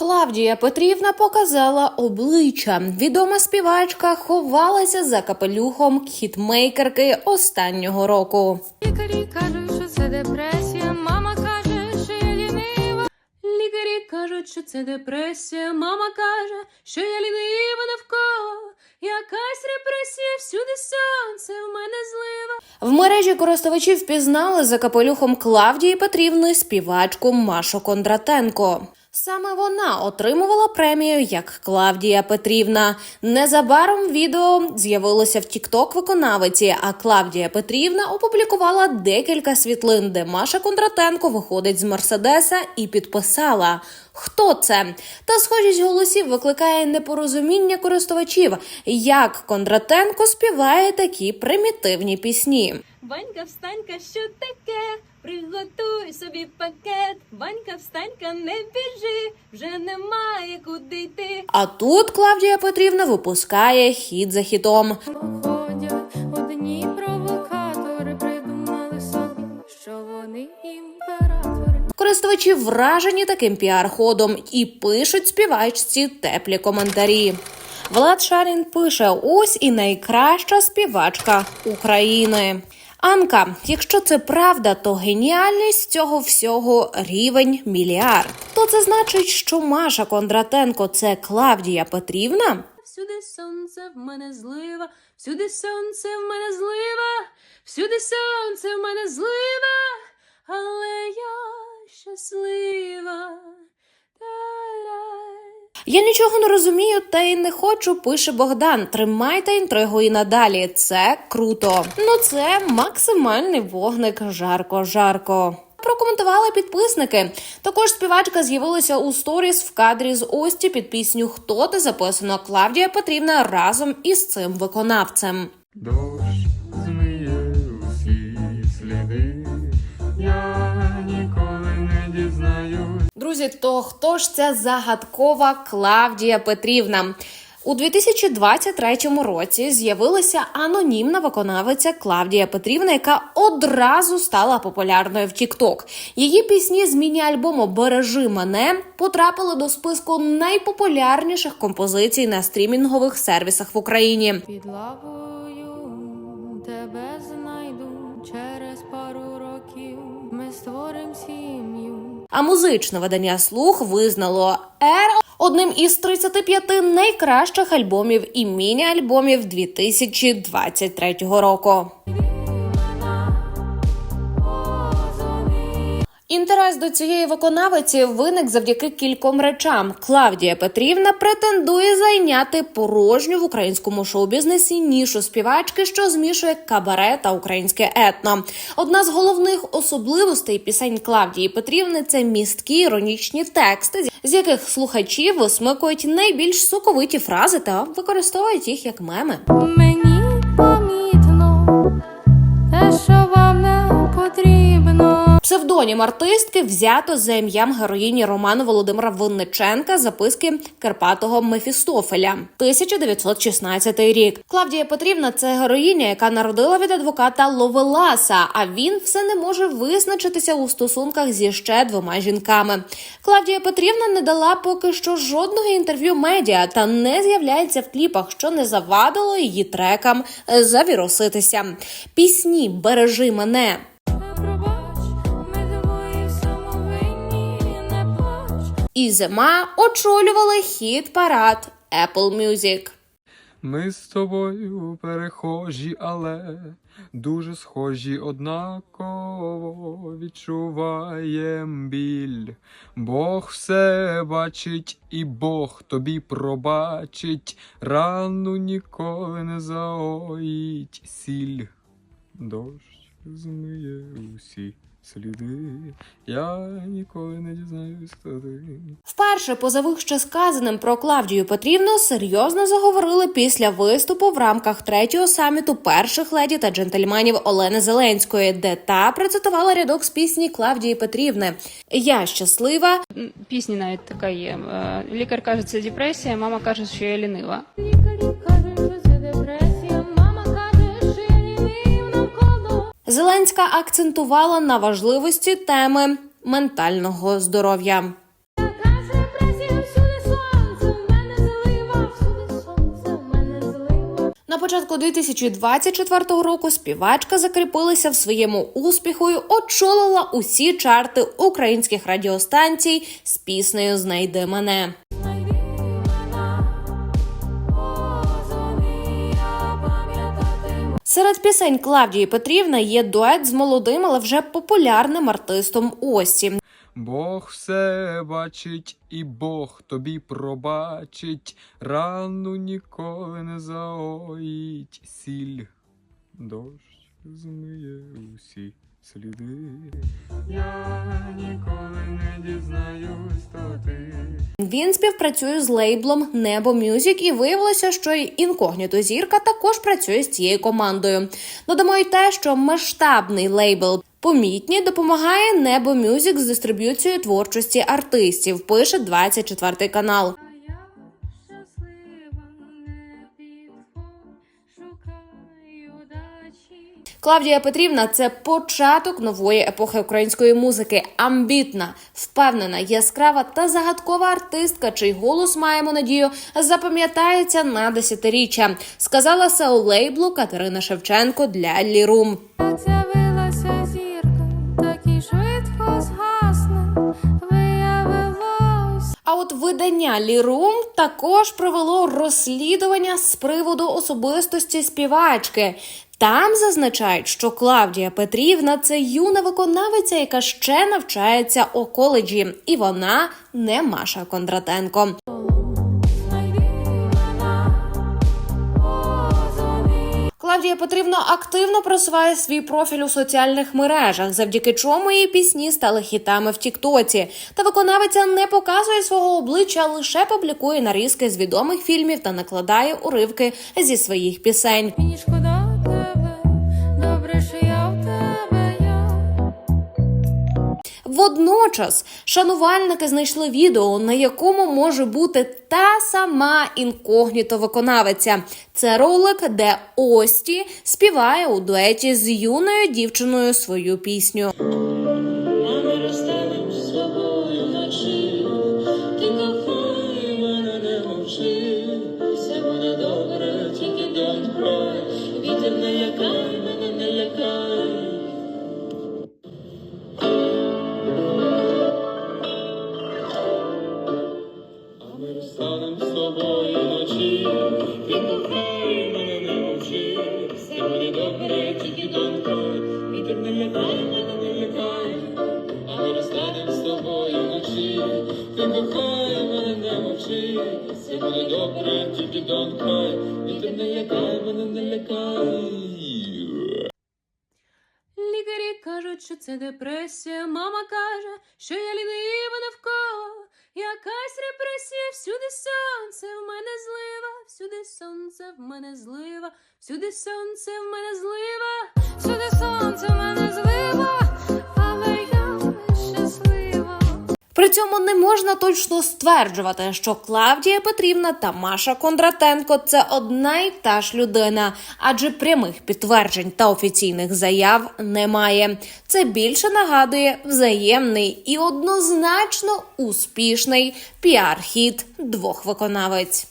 Клавдія Петрівна показала обличчя. Відома співачка ховалася за капелюхом хітмейкерки останнього року. Лікарі кажуть, що це депресія. Мама каже, що я лінива. Лікарі кажуть, що це депресія. Мама каже, що я лінива навколо. Якась репресія, всюди сонце, в мене злива. В мережі користувачі впізнали за капелюхом Клавдії Петрівни співачку Машу Кондратенко. Саме вона отримувала премію як Клавдія Петрівна. Незабаром відео з'явилося в Тікток виконавиці, а Клавдія Петрівна опублікувала декілька світлин, де Маша Кондратенко виходить з Мерседеса і підписала. Хто це? Та схожість голосів викликає непорозуміння користувачів, як Кондратенко співає такі примітивні пісні. Ванька, встанька, що таке? Приготуй собі пакет. Ванька, встанька, не біжи, вже немає куди йти. А тут Клавдія Петрівна випускає хід за хітом. Ходять одні провокатори, Користувачі вражені таким піар-ходом і пишуть співачці теплі коментарі. Влад Шарін пише: ось і найкраща співачка України. Анка, якщо це правда, то геніальність цього всього рівень мільярд. То це значить, що Маша Кондратенко це Клавдія Петрівна? Всюди сонце в мене злива, всюди сонце в мене злива, всюди сонце в мене злива, але щаслива. Я нічого не розумію та й не хочу, пише Богдан. Тримайте інтригу і надалі. Це круто. Ну це максимальний вогник жарко-жарко. Прокоментували підписники. Також співачка з'явилася у сторіс в кадрі з Ості під пісню Хто ти записано Клавдія Петрівна разом із цим виконавцем. Друзі, то хто ж ця загадкова Клавдія Петрівна? У 2023 році з'явилася анонімна виконавиця Клавдія Петрівна, яка одразу стала популярною в TikTok. Її пісні з міні-альбому Бережи мене потрапили до списку найпопулярніших композицій на стрімінгових сервісах в Україні. Під лавою тебе знайду через пару років. Ми створим сім'ю. А музичне видання слух визнало «Ер» одним із 35 найкращих альбомів і міні-альбомів 2023 року. Інтерес до цієї виконавиці виник завдяки кільком речам. Клавдія Петрівна претендує зайняти порожню в українському шоу-бізнесі нішу співачки, що змішує кабаре та українське етно. Одна з головних особливостей пісень Клавдії Петрівни це місткі іронічні тексти, з яких слухачі висмикують найбільш соковиті фрази та використовують їх як меми. Псевдонім артистки взято за ім'ям героїні роману Володимира Винниченка записки Карпатого Мефістофеля, 1916 рік. Клавдія Петрівна це героїня, яка народила від адвоката Ловеласа. А він все не може визначитися у стосунках зі ще двома жінками. Клавдія Петрівна не дала поки що жодного інтерв'ю медіа та не з'являється в кліпах, що не завадило її трекам завіруситися. Пісні Бережи мене. І зима очолювали хіт парад Apple Music. Ми з тобою перехожі, але дуже схожі однаково відчуваєм біль. Бог все бачить, і Бог тобі пробачить, рану ніколи не заоїть сіль. Дощ змиє усі сліди, я ніколи не дізнаюсь, хто ти. Вперше поза вище сказаним про Клавдію Петрівну серйозно заговорили після виступу в рамках третього саміту перших леді та джентльменів Олени Зеленської, де та процитувала рядок з пісні Клавдії Петрівни. Я щаслива, Пісні навіть така є. Е, Лікар каже, це депресія, мама каже, що я лінива. Зеленська акцентувала на важливості теми ментального здоров'я. На початку 2024 року співачка закріпилася в своєму успіху, і очолила усі чарти українських радіостанцій з піснею Знайди мене. Серед пісень Клавдії Петрівни є дует з молодим, але вже популярним артистом Осі. Бог все бачить, і Бог тобі пробачить, рану ніколи не заоїть сіль. Дощ змиє усі. Я ніколи не дізнаюсь, то ти. Він співпрацює з лейблом Небо Мюзік і виявилося, що й інкогніто зірка також працює з цією командою. Додамо й те, що масштабний лейбл Помітні допомагає Небо Мюзік з дистриб'юцією творчості артистів. Пише 24 канал. Клавдія Петрівна це початок нової епохи української музики. Амбітна, впевнена, яскрава та загадкова артистка, чий голос маємо надію запам'ятається на десятиріччя. Сказала SEO лейблу Катерина Шевченко для Лірум. З'явилася зірка, так і швидко згасне. А от видання Лірум також провело розслідування з приводу особистості співачки. Там зазначають, що Клавдія Петрівна це юна виконавиця, яка ще навчається у коледжі, і вона не Маша Кондратенко. Клавдія Петрівна активно просуває свій профіль у соціальних мережах, завдяки чому її пісні стали хітами в Тіктоці. Та виконавиця не показує свого обличчя, лише публікує нарізки з відомих фільмів та накладає уривки зі своїх пісень. Водночас шанувальники знайшли відео, на якому може бути та сама інкогніто виконавиця. Це ролик, де Ості співає у дуеті з юною дівчиною свою пісню. Буде добре, тільки don't cry, вітер не лякай, мене не лякай. Лікарі кажуть, що це депресія. Мама каже, що я лінива навколо. Якась репресія, всюди сонце, в мене злива, всюди сонце, в мене злива, всюди сонце, в мене злива, всюди сонце, в мене злива, але я. При цьому не можна точно стверджувати, що Клавдія Петрівна та Маша Кондратенко це одна й та ж людина, адже прямих підтверджень та офіційних заяв немає. Це більше нагадує взаємний і однозначно успішний піар-хіт двох виконавець.